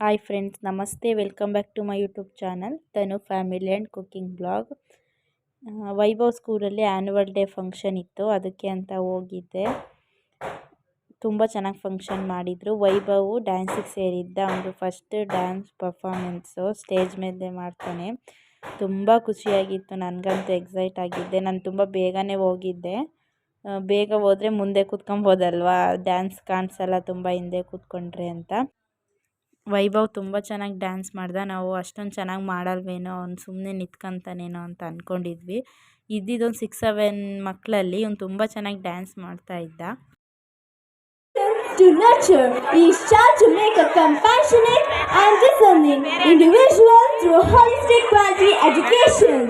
Hi friends namaste welcome back to my YouTube channel Tanu family and cooking blog Vaibhav ಸ್ಕೂಲಲ್ಲಿ annual day function ಇತ್ತು, ಅದಕ್ಕೆ ಅಂತ ಹೋಗಿದ್ದೆ. ತುಂಬ ಚೆನ್ನಾಗಿ ಫಂಕ್ಷನ್ ಮಾಡಿದರು. ವೈಭವ್ ಡ್ಯಾನ್ಸಿಗೆ ಸೇರಿದ್ದ ಒಂದು ಫಸ್ಟ್ ಡ್ಯಾನ್ಸ್ ಪರ್ಫಾಮೆನ್ಸು ಸ್ಟೇಜ್ ಮೇಲೆ ಮಾಡ್ತಾನೆ. ತುಂಬ ಖುಷಿಯಾಗಿತ್ತು, ನನಗಂತೂ ಎಕ್ಸೈಟ್ ಆಗಿದ್ದೆ. ನಾನು ತುಂಬ ಬೇಗನೆ ಹೋಗಿದ್ದೆ. ಬೇಗ ಹೋದರೆ ಮುಂದೆ ಕೂತ್ಕೊಬೋದಲ್ವಾ? ಡ್ಯಾನ್ಸ್ ಕಾಣಿಸಲ್ಲ ತುಂಬ ಹಿಂದೆ ಕೂತ್ಕೊಂಡ್ರೆ ಅಂತ. ವೈಭವ್ ತುಂಬ ಚೆನ್ನಾಗಿ ಡ್ಯಾನ್ಸ್ ಮಾಡಿದ ನಾವು ಅಷ್ಟೊಂದು ಚೆನ್ನಾಗಿ ಮಾಡಲ್ವೇನೋ ಅವ್ನು ಸುಮ್ಮನೆ ನಿಂತ್ಕೊಂತಾನೇನೋ ಅಂತ ಅಂದ್ಕೊಂಡಿದ್ವಿ ಇದ್ದಿದ್ದೊಂದು ಸಿಕ್ಸ್ ಸೆವೆನ್ ಮಕ್ಕಳಲ್ಲಿ ಅವ್ನು ತುಂಬ ಚೆನ್ನಾಗಿ ಡ್ಯಾನ್ಸ್ ಮಾಡ್ತಾ ಇದ್ದ to nurture we child to make a compassionate and discerning individual through holistic quality education.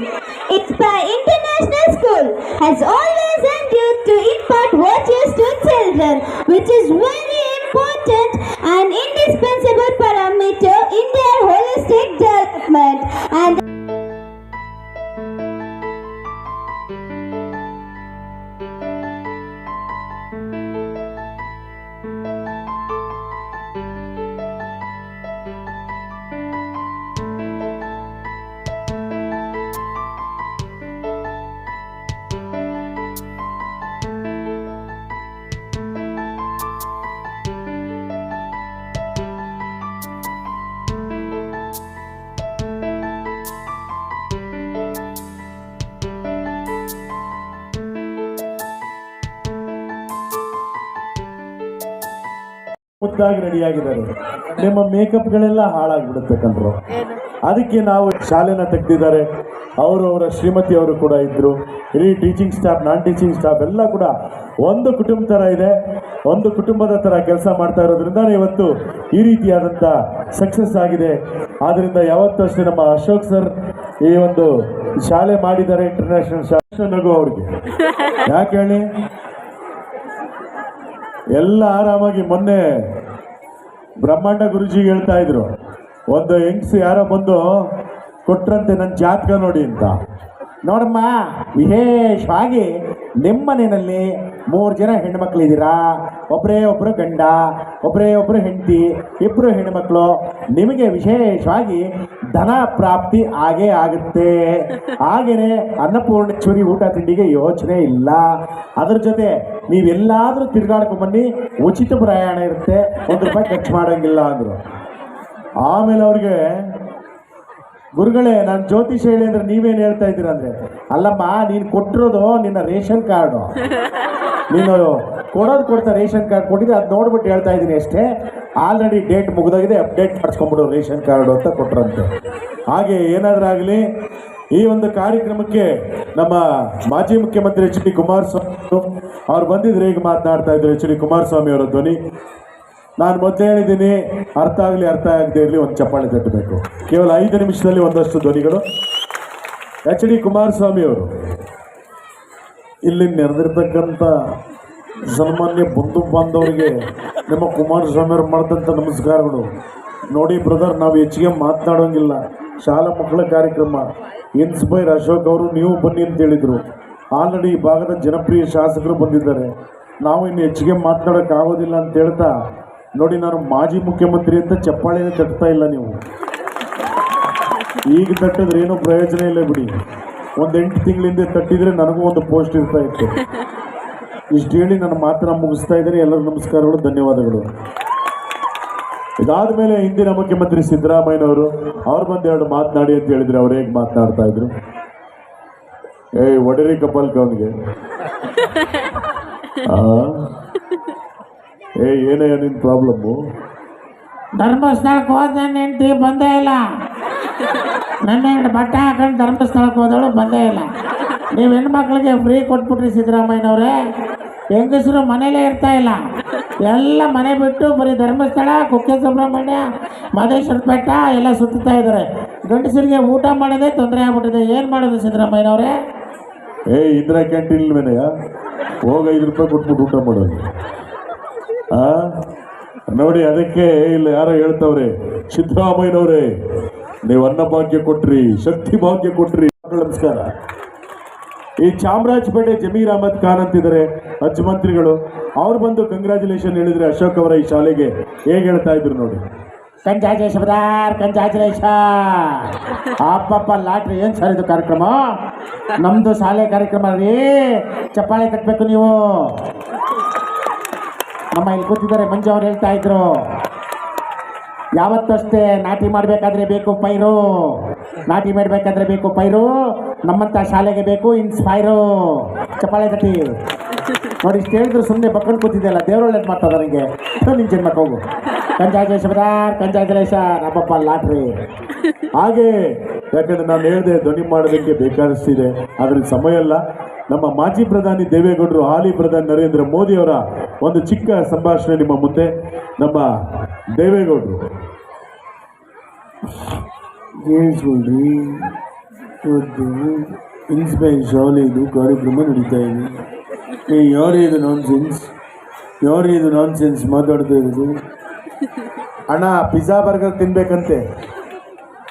ITPA International School has always endured to impart virtues to children, which is very important ಮುದ್ದಾಗಿ ರೆಡಿಯಾಗಿದ್ದಾರೆ. ನಿಮ್ಮ ಮೇಕಪ್ಗಳೆಲ್ಲ ಹಾಳಾಗ್ಬಿಡುತ್ತೆ ಕಣ್ರು. ಅದಕ್ಕೆ ನಾವು ಶಾಲೆನ ತೆಗೆದಿದ್ದಾರೆ. ಅವರು ಅವರ ಶ್ರೀಮತಿ ಅವರು ಕೂಡ ಇದ್ದರು ಇಡೀ teaching staff non teaching staff ಎಲ್ಲ ಕೂಡ ಒಂದು ಕುಟುಂಬ ಥರ ಇದೆ. ಒಂದು ಕುಟುಂಬದ ಥರ ಕೆಲಸ ಮಾಡ್ತಾ ಇರೋದ್ರಿಂದ ಇವತ್ತು ಈ ರೀತಿಯಾದಂಥ ಸಕ್ಸಸ್ ಆಗಿದೆ. ಆದ್ದರಿಂದ ಯಾವತ್ತೂ ಅಷ್ಟೇ ನಮ್ಮ ಅಶೋಕ್ ಸರ್ ಈ ಒಂದು ಶಾಲೆ ಮಾಡಿದ್ದಾರೆ ಇಂಟರ್ನ್ಯಾಷನಲ್ ಶಾಲೆ. ನಗು ಅವ್ರಿಗೆ. ಯಾಕೆ ಹೇಳಿ? ಎಲ್ಲ ಆರಾಮಾಗಿ ಮೊನ್ನೆ ಬ್ರಹ್ಮಾಂಡ ಗುರುಜಿ ಹೇಳ್ತಾ ಇದ್ರು, ಒಂದು ಹೆಂಗ್ಸ್ ಯಾರೋ ಬಂದು ಕೊಟ್ರಂತೆ ನನ್ನ ಜಾತಕ ನೋಡಿ ಅಂತ. ನೋಡಮ್ಮ, ವಿಶೇಷವಾಗಿ ನಿಮ್ಮ ಮನೆಯಲ್ಲಿ ಮೂರು ಜನ ಹೆಣ್ಮಕ್ಳಿದ್ದೀರಾ? ಒಬ್ಬರೇ ಒಬ್ಬರು ಗಂಡ ಒಬ್ಬರೇ ಒಬ್ಬರು ಹೆಂಡತಿ ಇಬ್ಬರು ಹೆಣ್ಮಕ್ಳು. ನಿಮಗೆ ವಿಶೇಷವಾಗಿ ಧನ ಪ್ರಾಪ್ತಿ ಆಗೇ ಆಗುತ್ತೆ. ಹಾಗೇ ಅನ್ನಪೂರ್ಣ ಚೂರಿ ಊಟ ತಿಂಡಿಗೆ ಯೋಚನೆ ಇಲ್ಲ. ಅದ್ರ ಜೊತೆ ನೀವೆಲ್ಲಾದರೂ ತಿರ್ಗಾಡ್ಕೊಂಡ್ ಬನ್ನಿ, ಉಚಿತ ಪ್ರಯಾಣ ಇರುತ್ತೆ. ಒಂದು ರೂಪಾಯಿ ಖರ್ಚು ಮಾಡೋಂಗಿಲ್ಲ ಅಂದ್ರು. ಆಮೇಲೆ ಅವ್ರಿಗೆ, ಗುರುಗಳೇ, ನಾನು ಜ್ಯೋತಿಷ ಹೇಳಿ ಅಂದ್ರೆ ನೀವೇನು ಹೇಳ್ತಾ ಇದ್ದೀರಾ ಅಂದ್ರೆ, ಅಲ್ಲಮ್ಮ, ನೀನು ಕೊಟ್ಟಿರೋದು ನಿನ್ನ ರೇಷನ್ ಕಾರ್ಡು. ನೀನು ಕೊಡೋದು ಕೊಡ್ತಾ ರೇಷನ್ ಕಾರ್ಡ್ ಕೊಟ್ಟಿದ್ದೆ ಅದು ನೋಡ್ಬಿಟ್ಟು ಹೇಳ್ತಾ ಇದ್ದೀನಿ ಅಷ್ಟೇ. ಆಲ್ರೆಡಿ ಡೇಟ್ ಮುಗಿದೋಗಿದೆ ಅಪ್ಡೇಟ್ ಮಾಡಿಸ್ಕೊಂಬಿಡು ರೇಷನ್ ಕಾರ್ಡು ಅಂತ ಕೊಟ್ಟರಂತೆ ಹಾಗೆ ಏನಾದ್ರಾಗಲಿ ಈ ಒಂದು ಕಾರ್ಯಕ್ರಮಕ್ಕೆ ನಮ್ಮ ಮಾಜಿ ಮುಖ್ಯಮಂತ್ರಿ ಎಚ್ ಡಿ ಕುಮಾರಸ್ವಾಮಿ ಅವ್ರು ಬಂದಿದ್ರು ಈಗ ಮಾತನಾಡ್ತಾ ಇದ್ರು ಎಚ್ ಡಿ ಕುಮಾರಸ್ವಾಮಿ ಅವರ ಧ್ವನಿ. ನಾನು ಮೊದಲೇ ಹೇಳಿದ್ದೀನಿ, ಅರ್ಥ ಆಗಲಿ, ಅರ್ಥ ಆಗದೆ ಇರಲಿ ಒಂದು ಚಪ್ಪಾಳೆ ತಟ್ಟಬೇಕು. ಕೇವಲ ಐದು ನಿಮಿಷದಲ್ಲಿ ಒಂದಷ್ಟು ಧ್ವನಿಗಳು. ಎಚ್ ಡಿ ಕುಮಾರಸ್ವಾಮಿ ಅವರು. ಇಲ್ಲಿ ನೆರೆದಿರ್ತಕ್ಕಂಥ ಸನ್ಮಾನ್ಯ ಬಂಧು ಬಾಂಧವರಿಗೆ ನಮ್ಮ ಕುಮಾರಸ್ವಾಮಿ ಅವರು ಮಾಡಿದಂಥ ನಮಸ್ಕಾರಗಳು. ನೋಡಿ ಬ್ರದರ್, ನಾವು ಹೆಚ್ಚಿಗೆ ಮಾತನಾಡೋಂಗಿಲ್ಲ. ಶಾಲಾ ಮಕ್ಕಳ ಕಾರ್ಯಕ್ರಮ. ಇನ್ಸ್ಪೈರ್ ಅಶೋಕ್ ಅವರು, ನೀವು ಬನ್ನಿ ಅಂತ ಹೇಳಿದರು. ಆಲ್ರೆಡಿ ಈ ಭಾಗದ ಜನಪ್ರಿಯ ಶಾಸಕರು ಬಂದಿದ್ದಾರೆ. ನಾವು ಇನ್ನು ಹೆಚ್ಚಿಗೆ ಮಾತನಾಡೋಕ್ಕಾಗೋದಿಲ್ಲ ಅಂತ ಹೇಳ್ತಾ, ನೋಡಿ ನಾನು ಮಾಜಿ ಮುಖ್ಯಮಂತ್ರಿ ಅಂತ ಚಪ್ಪಾಳೆನೇ ತಟ್ತಾ ಇಲ್ಲ ನೀವು. ಈಗ ತಟ್ಟಿದ್ರೆ ಏನೂ ಪ್ರಯೋಜನ ಇಲ್ಲ ಬಿಡಿ. ಒಂದು ಎಂಟು ತಿಂಗಳಿಂದ ತಟ್ಟಿದ್ರೆ ನನಗೂ ಒಂದು ಪೋಸ್ಟ್ ಇರ್ತಾ ಇತ್ತು. ಇಷ್ಟು ಹೇಳಿ ನನ್ನ ಮಾತನ್ನ ಮುಗಿಸ್ತಾ ಇದ್ದೀನಿ. ಎಲ್ಲರೂ ನಮಸ್ಕಾರಗಳು, ಧನ್ಯವಾದಗಳು. ಇದಾದ ಮೇಲೆ ಹಿಂದಿನ ಮುಖ್ಯಮಂತ್ರಿ ಸಿದ್ದರಾಮಯ್ಯನವರು ಅವ್ರು ಬಂದು ಎರಡು ಮಾತನಾಡಿ ಅಂತ ಹೇಳಿದ್ರೆ. ಅವ್ರು ಹೇಗೆ ಮಾತನಾಡ್ತಾ ಇದ್ರು? ಏಯ್, ಒಡರಿ ಕಪಾಲ್ ಅವನಿಗೆ? ಏ ಏನೇ ನಿನ್ ಪ್ರಾಬ್ಲಮ್ಮು ಧರ್ಮಸ್ಥಳಕ್ಕೆ ಹೋದ ನನ್ನ ಹೆಂಡತಿ ಬಂದೇ ಇಲ್ಲ. ನನ್ನ ಹೆಂಡ ಬಟ್ಟೆ ಹಾಕೊಂಡು ಧರ್ಮಸ್ಥಳಕ್ಕೆ ಹೋದಳು, ಬಂದೇ ಇಲ್ಲ. ನೀವು ಹೆಣ್ಮಕ್ಳಿಗೆ ಫ್ರೀ ಕೊಟ್ಬಿಟ್ರಿ ಸಿದ್ದರಾಮಯ್ಯನವ್ರೆ. ಹೆಂಗಸರು ಮನೇಲೇ ಇರ್ತಾ ಇಲ್ಲ. ಎಲ್ಲ ಮನೆ ಬಿಟ್ಟು ಬರೀ ಧರ್ಮಸ್ಥಳ, ಕುಕ್ಕೆ ಸುಬ್ರಹ್ಮಣ್ಯ, ಮಹದೇಶ್ವರ ಬೆಟ್ಟ ಎಲ್ಲ ಸುತ್ತಾ ಇದ್ದಾರೆ. ಗಂಡಸರಿಗೆ ಊಟ ಮಾಡೋದೇ ತೊಂದರೆ ಆಗ್ಬಿಟ್ಟಿದೆ. ಏನು ಮಾಡೋದು ಸಿದ್ದರಾಮಯ್ಯನವ್ರೆ? ಏ, ಇಂದಿರಾ ಕ್ಯಾಂಟೀನ್ ಮೇನೆಯ ಹೋಗ ಐದು ರೂಪಾಯಿ ಕೊಟ್ಬಿಟ್ಟು ಊಟ ಮಾಡೋದು. ಆ? ನೋಡಿ, ಅದಕ್ಕೆ ಇಲ್ಲಿ ಯಾರೋ ಹೇಳ್ತಾವ್ರೆ, ಸಿದ್ದರಾಮಯ್ಯನವ್ರೆ, ನೀವು ಅನ್ನ ಭಾಗ್ಯ ಕೊಟ್ರಿ, ಶಕ್ತಿ ಭಾಗ್ಯ ಕೊಟ್ರಿ. ನಮಸ್ಕಾರ. ಈ ಚಾಮರಾಜಪೇಟೆ ಜಮೀರ್ ಅಹಮದ್ ಖಾನ್ ಅಂತಿದ್ದಾರೆ ಮಂತ್ರಿಗಳು ಅವ್ರು ಬಂದು ಕಂಗ್ರ್ಯಾಚುಲೇಷನ್ ಹೇಳಿದ್ರೆ ಅಶೋಕ್ ಅವರ ಈ ಶಾಲೆಗೆ ಹೇಗೆ ಹೇಳ್ತಾ ಇದ್ರು ನೋಡಿ. ಕಂಜಾಜಯ ಶಬ್ದಾರ್ ಕಂಜಾಜಲೇಶ ಅಪ್ಪಪ್ಪ ಲಾಟ್ರಿ, ಏನು ಸರ್ ಇದು ಕಾರ್ಯಕ್ರಮ? ನಮ್ಮದು ಶಾಲೆ ಕಾರ್ಯಕ್ರಮ ರೀ. ಚಪ್ಪಾಳೆ ತಟ್ಟಬೇಕು ನೀವು. ನಮ್ಮ ಇಲ್ಲಿ ಕೂತಿದ್ದಾರೆ, ಮಂಜು ಅವ್ರು ಹೇಳ್ತಾ ಇದ್ರು. ಯಾವತ್ತಷ್ಟೇ ನಾಟಿ ಮಾಡಬೇಕಾದ್ರೆ ಬೇಕು ಪೈರು. ನಾಟಿ ಮಾಡಬೇಕಾದ್ರೆ ಬೇಕು ಪೈರು. ನಮ್ಮಂಥ ಶಾಲೆಗೆ ಬೇಕು ಇನ್ಸ್ಪೈರು ಚಪ್ಪಾಳೆ ತಟ್ಟಿ. ನೋಡಿ, ಇಷ್ಟು ಹೇಳಿದ್ರು ಸುಮ್ಮನೆ ಬಕ್ಕೊಂಡು ಕೂತಿದ್ದೆಲ್ಲ ದೇವರೊಳ್ಳೇದು ಮಾಡ್ತದ ನನಗೆ ನಿನ್ನ ಜನ್ಮಕ್ಕೆ ಹೋಗು. ಕಂಜಾಜ ಶಬ್ದಾರ್ ಕಂಜಾಜಲೇಶ ನಮ್ಮಪ್ಪ ಲಾಟ್ರಿ. ಹಾಗೆ, ಯಾಕಂದ್ರೆ ನಾನು ಹೇಳಿದೆ, ಧ್ವನಿ ಮಾಡೋದಕ್ಕೆ ಬೇಕಾದಷ್ಟಿದೆ. ಅದ್ರ ಸಮಯ ಅಲ್ಲ ನಮ್ಮ ಮಾಜಿ ಪ್ರಧಾನಿ ದೇವೇಗೌಡರು, ಹಾಲಿ ಪ್ರಧಾನಿ ನರೇಂದ್ರ ಮೋದಿ ಅವರ ಒಂದು ಚಿಕ್ಕ ಸಂಭಾಷಣೆ ನಿಮ್ಮ ಮುಂದೆ. ನಮ್ಮ ದೇವೇಗೌಡರು. ಇನ್ಸ್ಪೈರ್ ಇದು ಕಾರ್ಯಕ್ರಮ ನಡೀತಾ ಇದೆ. ಏ, ಯಾರು ಇದು ನಾನ್ ಸೆನ್ಸ್ ಯಾರು ಇದು ನಾನ್ ಸೆನ್ಸ್ ಮಾತಾಡ್ತಾ ಇರೋದು? ಅಣ್ಣ ಪಿಜ್ಜಾ ಬರ್ಗರ್ ತಿನ್ಬೇಕಂತೆ.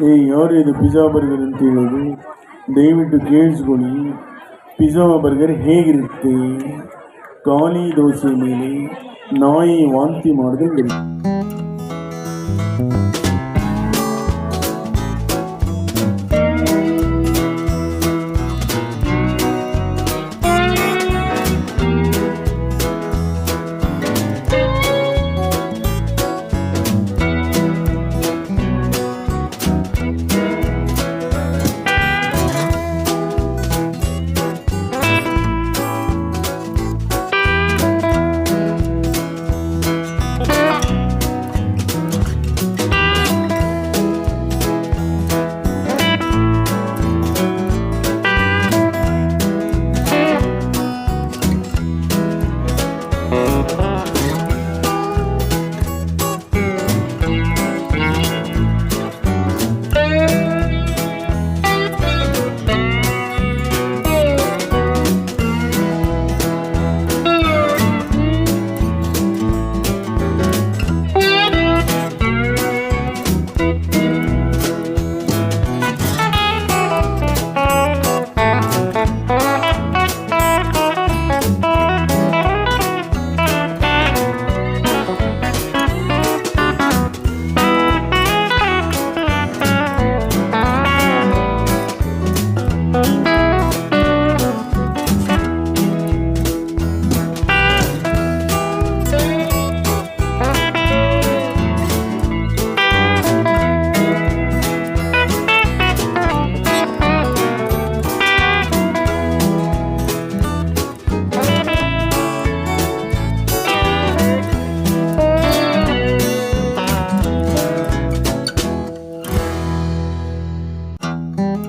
ಏ, ಯಾರು ಇದು ಪಿಜ್ಜಾ ಬರ್ಗರ್ ಅಂತ ಹೇಳೋದು? ದಯವಿಟ್ಟು ಕೇಳಿಸ್ಕೊಳ್ಳಿ. ಪಿಜ್ಜಾ ಬರ್ಗರ್ ಹೇಗಿರುತ್ತೆ? ಖಾಲಿ ದೋಸೆ ಮೇಲೆ ನಾಯಿ ವಾಂತಿ ಮಾಡಿದಂಗೆ Mm-hmm.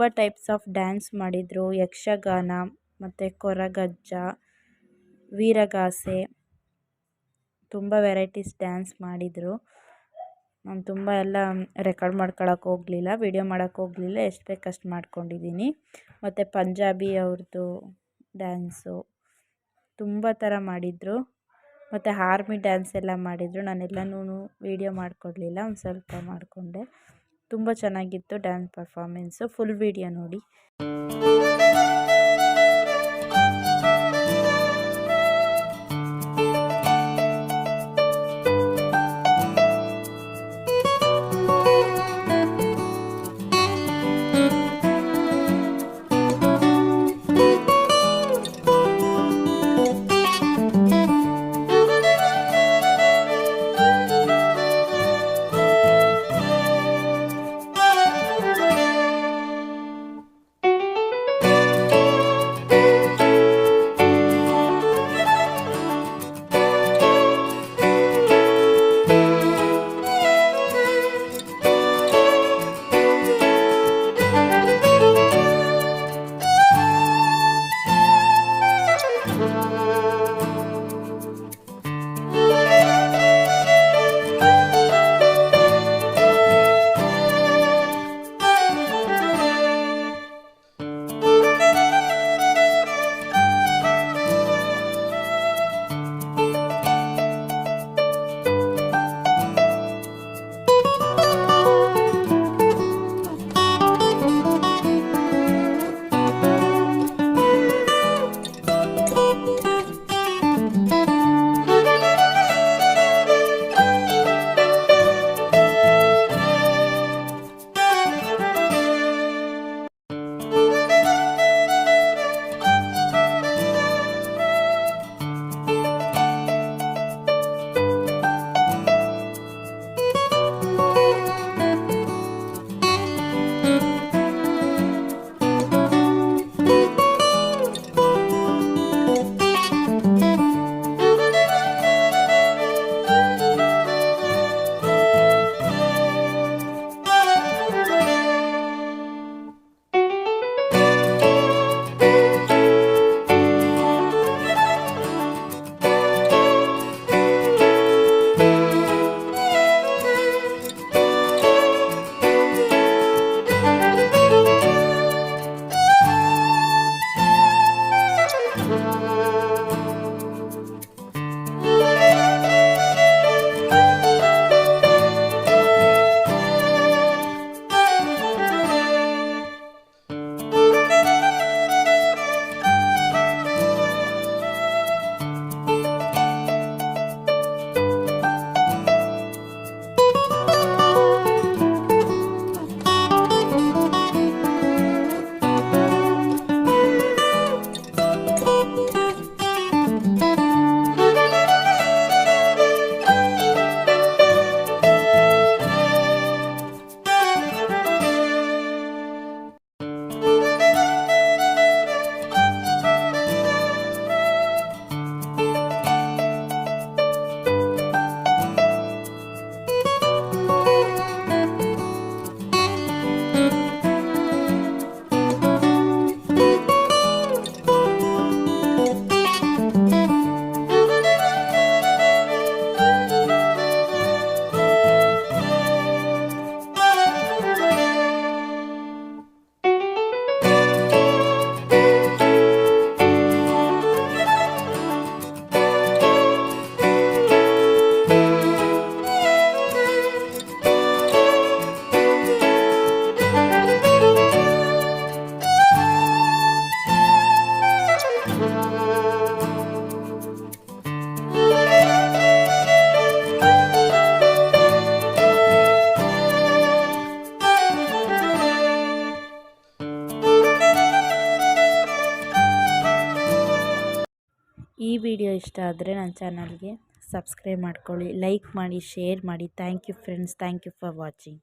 ತುಂಬ ಟೈಪ್ಸ್ ಆಫ್ ಡ್ಯಾನ್ಸ್ ಮಾಡಿದರು. ಯಕ್ಷಗಾನ, ಮತ್ತು ಕೊರಗಜ್ಜ, ವೀರಗಾಸೆ, ತುಂಬ ವೆರೈಟೀಸ್ ಡ್ಯಾನ್ಸ್ ಮಾಡಿದರು. ನಾನು ತುಂಬ ಎಲ್ಲ ರೆಕಾರ್ಡ್ ಮಾಡ್ಕೊಳಕ್ಕೆ ಹೋಗಲಿಲ್ಲ ವಿಡಿಯೋ ಮಾಡಕ್ಕೆ ಹೋಗಲಿಲ್ಲ, ಎಷ್ಟು ಬೇಕು ಮಾಡ್ಕೊಂಡಿದ್ದೀನಿ ಮತ್ತು ಪಂಜಾಬಿ ಅವ್ರದ್ದು ಡ್ಯಾನ್ಸು ತುಂಬ ಥರ ಮಾಡಿದರು. ಮತ್ತು ಹಾರ್ಮಿ ಡ್ಯಾನ್ಸ್ ಎಲ್ಲ ಮಾಡಿದರು. ನಾನೆಲ್ಲನೂ ವೀಡಿಯೋ ಮಾಡಿಕೊಡ್ಲಿಲ್ಲ, ಒಂದು ಸ್ವಲ್ಪ ಮಾಡಿಕೊಂಡೆ. ತುಂಬ ಚೆನ್ನಾಗಿತ್ತು ಡ್ಯಾನ್ಸ್ ಪರ್ಫಾರ್ಮೆನ್ಸು. ಫುಲ್ ವೀಡಿಯೋ ನೋಡಿ. ಆದರೆ ನನ್ನ ಚಾನಲ್ಗೆ ಸಬ್ಸ್ಕ್ರೈಬ್ ಮಾಡ್ಕೊಳ್ಳಿ, ಲೈಕ್ ಮಾಡಿ, ಶೇರ್ ಮಾಡಿ. Thank you friends, thank you for watching.